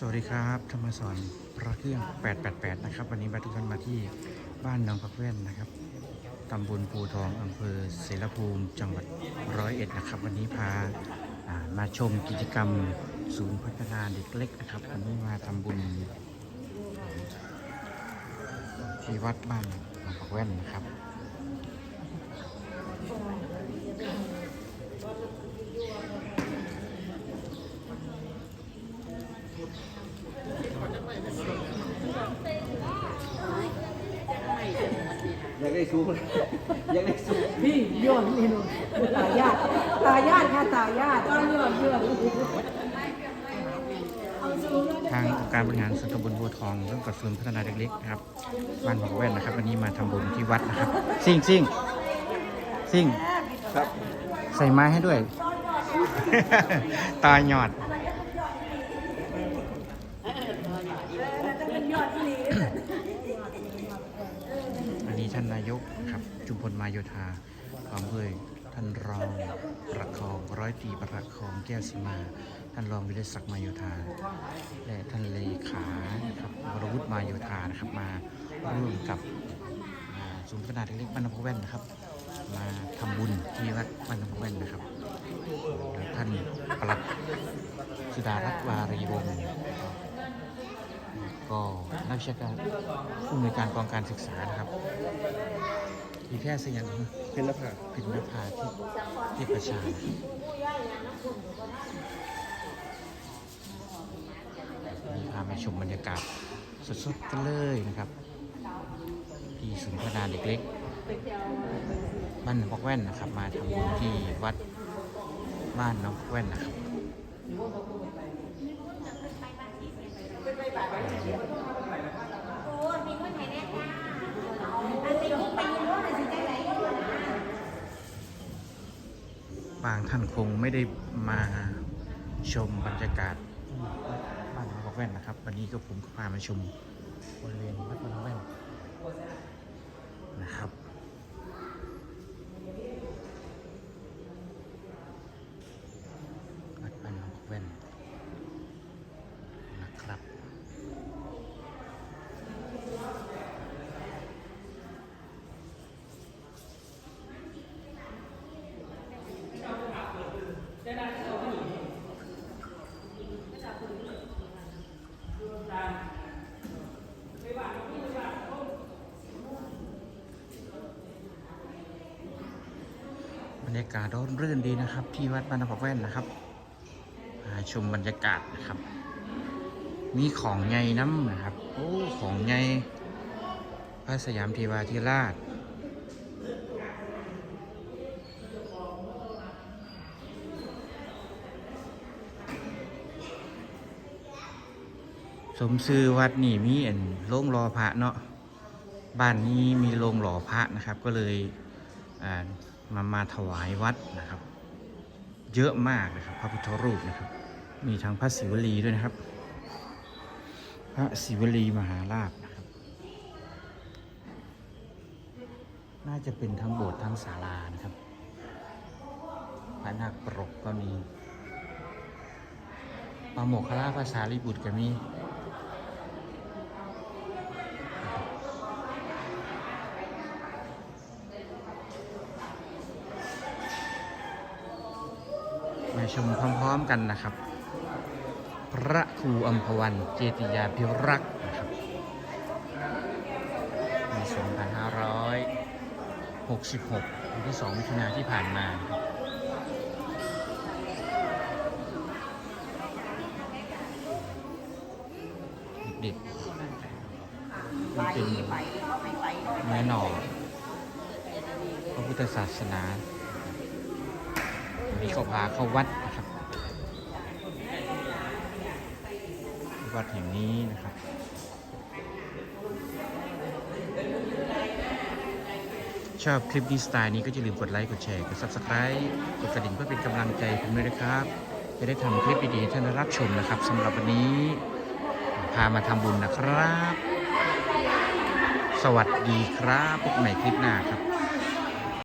สวัสดีครับธรรมสอนพระเครื่อง 888 นะครับ วันนี้มาทุกท่านมาที่บ้านหนองพักแว่นนะครับตำบลภูทองอำเภอเสรภูมิ จังหวัดร้อยเอ็ดนะครับ วันนี้พาามาชมกิจกรรมศูนย์พัฒนาเด็กเล็กนะครับ วันนี้มาทำบุญที่วัดบ้านหนองพักแว่นนะครับากได้ซูมอยากได้ซูมพี่ย้อนนี่นู่นตายาดตายาดค่ะตายาดก็ย้อนย้อนทางองค์การบริหารส่วนตำบลบัวทองร่วมกับศูนย์พัฒนาเด็กเล็กนะครับบ้านหนองพักแว่นนะครับ วันนี้มาทำบุญที่วัดนะครับ ซิ่งซิ่งซิ่งครับ ใส่ไม้ให้ด้วย ตาหยอด อันนี้ท่านายกครับจุมพลมาโยธาพร้อมด้วยท่านรองประคองร้อยตีประคองแก้วสิมา ท่านรองวิเลศักดิ์มาโยธา และท่านเลขาครับวรวุฒิมาโยธานะครับมาร่วมกับศูนย์พัฒนาเด็กเล็กบ้านน้ำพุแว่นนะครับ มาทำบุญที่วัดบ้านน้ำพุแว่นนะครับท่านปลัดสุดารัตน์วารีวงศ์ ก็นักวิชาการผู้อำนวยการกองการศึกษานะครับมีแพทย์สยังเป็นนภาพินภาที่ที่ประชานะครับมีพามาชมบรรยากาศสดๆกันเลยนะครับที่ศูนย์พัฒนาเด็กเล็กบ้านหนองพอกแว่นนะครับ มาทำบุญที่วัดบ้านหน้องพอกแว่นนะครับ บางท่านคงไม่ได้มาชมบรรยากาศบ้านหนองพอกแว่นนะครับ วันนี้ก็ผมก็พามาชมบริเวณวัดบ้านหนองแว่นนะครับ วัดบ้านหนองพอกแว่นนะครับ บ รรยากาศร่มรื่นดีนะครับ ที่วัดบ้านนอกแว่นนะครับชมบรรยากาศนะครับ มีของไงน้ำนะครับ โอ้ของไงพระสยามเทวาธิราชสมซื้อวัดนี่มีเอ็นโรงรอพระเนาะบ้านนี้มีโรงหล่อพระนะครับ ก็เลยอ่า มามาถวายวัดนะครับ เยอะมากนะครับ พระพุทธรูปนะครับ มีทั้งพระศิวลีด้วยนะครับ พระศิวลีมหาราชนะครับ น่าจะเป็นทั้งโบสถ์ทั้งศาลานะครับ พระนาคปรกก็มีปาโมกขลาภาษาลิบุตรก็มี ชมพร้อมๆกันนะครับ พระครูอัมพวันเจติยาภิรักษ์นะครับใน2566วันที่2มิถุนายนที่ผ่านมาครับเด็กๆนี่เป็นเนื้อหน่อพระพุทธศาสนา วันนี้ก็พาเข้าวัดนะครับ วัดแห่งนี้นะครับชอบคลิปนี้สไตล์นี้ก็อย่าลืมกดไลค์ กดแชร์ กด Subscribe กดกระดิ่งเพื่อเป็นกำลังใจผมด้วยนะครับ จะได้ทำคลิปดีๆท่านรับชมนะครับสำหรับวันนี้ พามาทำบุญนะครับ สวัสดีครับพบใหม่คลิปหน้าครับ